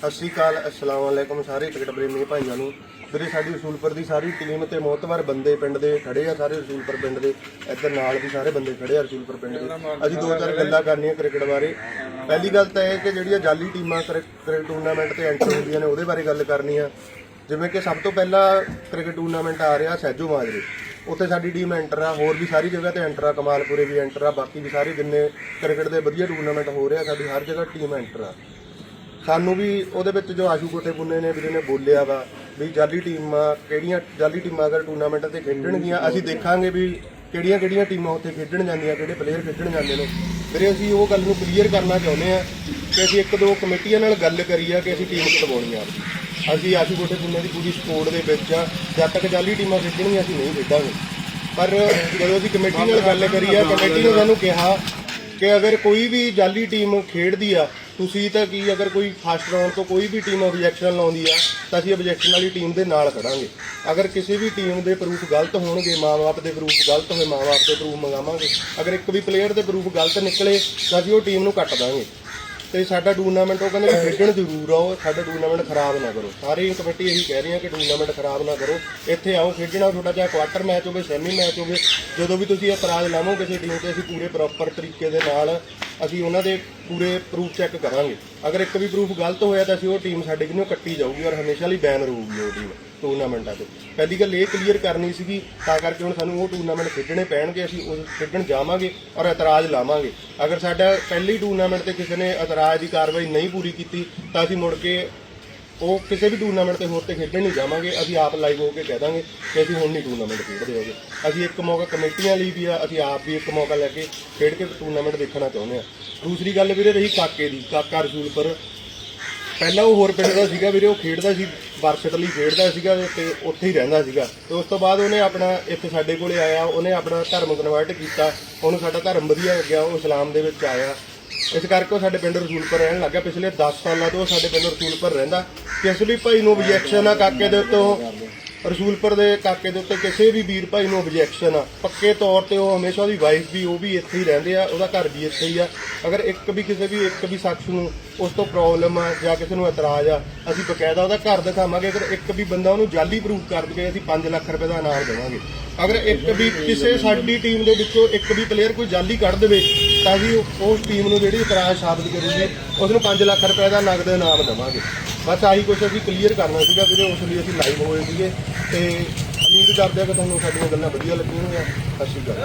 ਸਤਿ ਸ਼੍ਰੀ ਅਕਾਲ, ਅਸਲਾਮ ਵਾਲੇਕੁਮ ਸਾਰੇ ਕ੍ਰਿਕਟ ਪ੍ਰੇਮੀ ਭਾਈਆਂ ਨੂੰ। ਵੀਰੇ, ਸਾਡੀ ਰਸੂਲਪੁਰ ਦੀ ਸਾਰੀ ਟੀਮ ਤੇ ਮੋਤਵਰ ਬੰਦੇ ਪਿੰਡ ਦੇ ਖੜੇ ਆ, ਸਾਰੇ ਰਸੂਲਪੁਰ ਪਿੰਡ ਦੇ। ਇੱਧਰ ਨਾਲ ਵੀ ਸਾਰੇ ਬੰਦੇ ਖੜੇ ਆ ਰਸੂਲਪੁਰ ਪਿੰਡ ਦੇ। ਅਸੀਂ ਦੋ ਚਾਰ ਗੱਲਾਂ ਕਰਨੀਆਂ ਕ੍ਰਿਕਟ ਬਾਰੇ। ਪਹਿਲੀ ਗੱਲ ਤਾਂ ਇਹ ਕਿ ਜਿਹੜੀਆਂ ਜਾਲੀ ਟੀਮਾਂ ਕ੍ਰਿਕਟ ਟੂਰਨਾਮੈਂਟ ਤੇ ਐਂਟਰ ਹੁੰਦੀਆਂ ਨੇ, ਉਹਦੇ ਬਾਰੇ ਗੱਲ ਕਰਨੀ ਆ। ਜਿਵੇਂ ਕਿ ਸਭ ਤੋਂ ਪਹਿਲਾਂ ਕ੍ਰਿਕਟ ਟੂਰਨਾਮੈਂਟ ਆ ਰਿਹਾ ਸਹਿਜੋ ਮਾਜਰੇ। ਉੱਥੇ ਸਾਡੀ ਟੀਮ ਐਂਟਰ ਆ, ਹੋਰ ਵੀ ਸਾਰੀ ਜਗ੍ਹਾ ਤੇ ਐਂਟਰ ਆ, ਕਮਾਲਪੁਰੇ ਵੀ ਐਂਟਰ ਆ, ਬਾਕੀ ਵੀ ਸਾਰੇ ਜਿੰਨੇ ਕ੍ਰਿਕਟ ਦੇ ਵਧੀਆ ਟੂਰਨਾਮੈਂਟ ਹੋ ਰਿਹਾ ਸਾਡੀ ਹਰ ਜਗ੍ਹਾ ਟੀਮ ਐਂਟਰ ਆ। ਸਾਨੂੰ ਵੀ ਉਹਦੇ ਵਿੱਚ ਜੋ ਆਸ਼ੂ ਕੋਟੇ ਪੁੰਨੇ ਨੇ, ਵੀਰੇ ਨੇ ਬੋਲਿਆ ਵਾ ਵੀ ਜਾਲੀ ਟੀਮਾਂ ਕਿਹੜੀਆਂ, ਜਾਲੀ ਟੀਮਾਂ ਅਗਰ ਟੂਰਨਾਮੈਂਟਾਂ ਤੇ ਖੇਡਣਗੀਆਂ, ਅਸੀਂ ਦੇਖਾਂਗੇ ਵੀ ਕਿਹੜੀਆਂ ਕਿਹੜੀਆਂ ਟੀਮਾਂ ਉੱਥੇ ਖੇਡਣ ਜਾਂਦੀਆਂ, ਕਿਹੜੇ ਪਲੇਅਰ ਖੇਡਣ ਜਾਂਦੇ ਨੇ। ਵੀਰੇ, ਅਸੀਂ ਉਹ ਗੱਲ ਨੂੰ ਕਲੀਅਰ ਕਰਨਾ ਚਾਹੁੰਦੇ ਆ ਕਿ ਅਸੀਂ ਇੱਕ ਦੋ ਕਮੇਟੀਆਂ ਨਾਲ ਗੱਲ ਕਰੀ ਆ ਕਿ ਅਸੀਂ ਟੀਮ ਕਟਵਾਉਣੀ ਆ ਅਸੀਂ ਆਸ਼ੂ ਕੋਟੇ ਪੁੰਨੇ ਦੀ ਪੂਰੀ ਸਪੋਰਟ ਦੇ ਵਿੱਚ ਆ ਜਦ ਤੱਕ ਜਾਲੀ ਟੀਮਾਂ ਖੇਡਣਗੀਆਂ, ਅਸੀਂ ਨਹੀਂ ਖੇਡਾਂਗੇ। ਪਰ ਜਦੋਂ ਅਸੀਂ ਕਮੇਟੀ ਨਾਲ ਗੱਲ ਕਰੀ ਆ ਕਮੇਟੀ ਨੇ ਸਾਨੂੰ ਕਿਹਾ ਕਿ ਅਗਰ ਕੋਈ ਵੀ ਜਾਲੀ ਟੀਮ ਖੇਡਦੀ ਆ ਤੁਸੀਂ ਤਾਂ ਕੀ, ਅਗਰ ਕੋਈ ਫਸਟ ਰਾਉਂਡ ਤੋਂ ਕੋਈ ਵੀ ਟੀਮ ਆਬਜੈਕਸ਼ਨ ਲਾਉਂਦੀ ਆ, ਤਾਂ ਅਸੀਂ ਆਬਜੈਕਸ਼ਨ ਵਾਲੀ ਟੀਮ ਦੇ ਨਾਲ ਖੜਾਂਗੇ। ਅਗਰ ਕਿਸੇ ਵੀ ਟੀਮ ਦੇ ਪ੍ਰੂਫ ਗਲਤ ਹੋਣਗੇ, ਮਾਂ-ਬਾਪ ਦੇ ਪ੍ਰੂਫ ਗਲਤ ਹੋਏ, ਮਾਂ-ਬਾਪ ਦੇ ਪ੍ਰੂਫ ਮੰਗਾਵਾਂਗੇ। ਅਗਰ ਇੱਕ ਵੀ ਪਲੇਅਰ ਦੇ ਪ੍ਰੂਫ ਗਲਤ ਨਿਕਲੇ, ਤਾਂ ਅਸੀਂ ਉਹ ਟੀਮ ਨੂੰ ਕੱਟ ਦਾਂਗੇ। ਤੇ ਸਾਡਾ ਟੂਰਨਾਮੈਂਟ ਉਹ ਕਹਿੰਦੇ ਵੀ ਖੇਡਣ ਜ਼ਰੂਰ ਆਓ, ਸਾਡਾ ਟੂਰਨਾਮੈਂਟ ਖਰਾਬ ਨਾ ਕਰੋ। ਸਾਰੇ ਕਮੇਟੀ ਇਹੀ ਕਹਿ ਰਹੀ ਹੈ ਕਿ ਟੂਰਨਾਮੈਂਟ ਖਰਾਬ ਨਾ ਕਰੋ। ਇੱਥੇ ਆਓ, ਖੇਡਣਾ ਤੁਹਾਡਾ, ਚਾਹੇ ਕੁਆਟਰ ਮੈਚ ਹੋਵੇ ਸੈਮੀ ਮੈਚ ਹੋਵੇ, ਜਦੋਂ ਵੀ ਤੁਸੀਂ ਇਤਰਾਜ਼ ਲਾਵੋ ਕਿਸੇ ਟੀਮ ਤੇ, ਅਸੀਂ ਪੂਰੇ ਪ੍ਰੋਪਰ ਤਰੀਕੇ ਦੇ ਨਾਲ ਅਸੀਂ ਉਹਨਾਂ ਦੇ ਪੂਰੇ ਪ੍ਰੂਫ ਚੈੱਕ ਕਰਾਂਗੇ। ਅਗਰ ਇੱਕ ਵੀ ਪ੍ਰੂਫ ਗਲਤ ਹੋਇਆ ਤਾਂ ਅਸੀਂ ਉਹ ਟੀਮ ਸਾਡੇ ਕਿਨੋਂ ਕੱਟੀ ਜਾਊਗੀ ਔਰ ਹਮੇਸ਼ਾ ਲਈ ਬੈਨ ਰਹੂਗੀ ਉਹ ਟੀਮ ਟੂਰਨਾਮੈਂਟਾਂ ਤੇ। ਪਹਿਲੀ ਗੱਲ ਇਹ ਕਲੀਅਰ ਕਰਨੀ ਸੀਗੀ ਤਾਂ ਕਰਕੇ ਹੁਣ ਸਾਨੂੰ ਉਹ ਟੂਰਨਾਮੈਂਟ ਖੇਡਣੇ ਪੈਣਗੇ, ਅਸੀਂ ਉਹ ਖੇਡਣ ਜਾਵਾਂਗੇ ਔਰ ਇਤਰਾਜ਼ ਲਾਵਾਂਗੇ। ਅਗਰ ਸਾਡਾ ਪਹਿਲੀ ਟੂਰਨਾਮੈਂਟ ਤੇ ਕਿਸੇ ਨੇ ਇਤਰਾਜ਼ ਦੀ ਕਾਰਵਾਈ ਨਹੀਂ ਪੂਰੀ ਕੀਤੀ ਤਾਂ ਅਸੀਂ ਮੁੜ ਕੇ ਉਹ ਕਿਸੇ ਵੀ ਟੂਰਨਾਮੈਂਟ ਤੇ ਹੋਰ ਤੇ ਖੇਡਣ ਨਹੀਂ ਜਾਵਾਂਗੇ, ਅਸੀਂ ਆਪ ਲਾਈਵ ਹੋ ਕੇ ਕਹਿ ਦਾਂਗੇ ਕਿ ਅਸੀਂ ਹੁਣ ਨਹੀਂ ਟੂਰਨਾਮੈਂਟ ਖੇਡਦੇ ਹੋਗੇ। ਅਸੀਂ ਇੱਕ ਮੌਕਾ ਕਮੇਟੀਆਂ ਲਈ ਵੀ ਆ, ਅਸੀਂ ਆਪ ਵੀ ਇੱਕ ਮੌਕਾ ਲੈ ਕੇ ਖੇਡ ਕੇ ਟੂਰਨਾਮੈਂਟ ਦੇਖਣਾ ਚਾਹੁੰਦੇ ਆ ਦੂਸਰੀ ਗੱਲ ਵੀਰੇ ਰਹੀ ਕਾਕੇ ਦੀ, ਕਾਕਾ ਰਸੂਲਪੁਰ ਪਹਿਲਾਂ ਉਹ ਹੋਰ ਪਿੰਡ ਦਾ ਸੀਗਾ ਵੀਰੇ, ਉਹ ਖੇਡਦਾ ਸੀ ਵਰਸ਼ਟ ਲਈ ਖੇਡਦਾ ਸੀਗਾ ਤੇ ਉੱਥੇ ਹੀ ਰਹਿੰਦਾ ਸੀਗਾ। ਤੇ ਉਸ ਤੋਂ ਬਾਅਦ ਉਹਨੇ ਆਪਣਾ ਇੱਥੇ ਸਾਡੇ ਕੋਲੇ ਆਇਆ, ਉਹਨੇ ਆਪਣਾ ਧਰਮ ਕਨਵਰਟ ਕੀਤਾ, ਉਹਨੂੰ ਸਾਡਾ ਧਰਮ ਵਧੀਆ ਲੱਗਿਆ, ਉਹ ਇਸਲਾਮ ਦੇ ਵਿੱਚ ਆਇਆ। ਇਸ ਕਰਕੇ ਉਹ ਸਾਡੇ ਪਿੰਡ ਰਸੂਲਪੁਰ ਰਹਿਣ ਲੱਗਾ ਪਿਛਲੇ 10 ਸਾਲਾਂ ਤੋਂ ਉਹ ਸਾਡੇ ਪਿੰਡ ਰਸੂਲਪੁਰ ਰਹਿੰਦਾ। ਕਿਸੇ ਵੀ ਭਾਈ ਨੂੰ objection ਆ ਕਾਕੇ ਦੇ ਉੱਤੋਂ ਰਸੂਲਪੁਰ ਦੇ ਕਾਕੇ ਦੇ ਉੱਤੇ ਕਿਸੇ ਵੀ ਵੀਰ ਭਾਈ ਨੂੰ objection ਆ। ਪੱਕੇ ਤੌਰ ਤੇ ਉਹ ਹਮੇਸ਼ਾ ਉਹਦੀ ਵਾਈਫ ਵੀ, ਉਹ ਵੀ ਇੱਥੇ ਹੀ ਰਹਿੰਦੇ ਆ, ਉਹਦਾ ਘਰ ਵੀ ਇੱਥੇ ਹੀ ਆ। ਅਗਰ ਇੱਕ ਵੀ ਕਿਸੇ ਵੀ, ਇੱਕ ਵੀ ਸ਼ਖਸ ਨੂੰ ਉਸ ਤੋਂ ਪ੍ਰੋਬਲਮ ਆ ਜਾਂ ਕਿਸੇ ਨੂੰ ਇਤਰਾਜ਼ ਆ, ਅਸੀਂ ਬਕਾਇਦਾ ਉਹਦਾ ਘਰ ਦਿਖਾਵਾਂਗੇ। ਅਗਰ ਇੱਕ ਵੀ ਬੰਦਾ ਉਹਨੂੰ ਜਾਲੀ ਪ੍ਰੂਫ ਕਰ ਦਵੇ, ਅਸੀਂ 5 ਲੱਖ ਰੁਪਏ ਦਾ ਇਨਾਮ ਦੇਵਾਂਗੇ। ਅਗਰ ਇੱਕ ਵੀ ਕਿਸੇ ਸਾਡੀ ਟੀਮ ਦੇ ਵਿੱਚੋਂ ਇੱਕ ਵੀ ਪਲੇਅਰ ਕੋਈ ਜਾਲੀ ਕੱਢ ਦੇਵੇ ਤਾਂ ਜੀ ਉਸ ਟੀਮ ਨੂੰ ਜਿਹੜੀ ਇਤਰਾਜ਼ ਸਾਬਤ ਕਰੂਗੀ ਉਸ ਨੂੰ 5 ਲੱਖ ਰੁਪਏ ਦਾ ਨਗਦ ਇਨਾਮ ਦੇਵਾਂਗੇ। ਬਸ ਆਹੀ ਕੁਝ ਅਸੀਂ ਕਲੀਅਰ ਕਰਨਾ ਸੀਗਾ ਵੀਰੇ, ਉਸ ਲਈ ਅਸੀਂ ਲਾਈਵ ਹੋਏ ਸੀਗੇ। ਤੇ ਉਮੀਦ ਕਰਦੇ ਹਾਂ ਕਿ ਤੁਹਾਨੂੰ ਸਾਡੀਆਂ ਗੱਲਾਂ ਵਧੀਆ ਲੱਗੀਆਂ ਹੋਣਗੀਆਂ ਸਤਿ ਸ਼੍ਰੀ ਅਕਾਲ।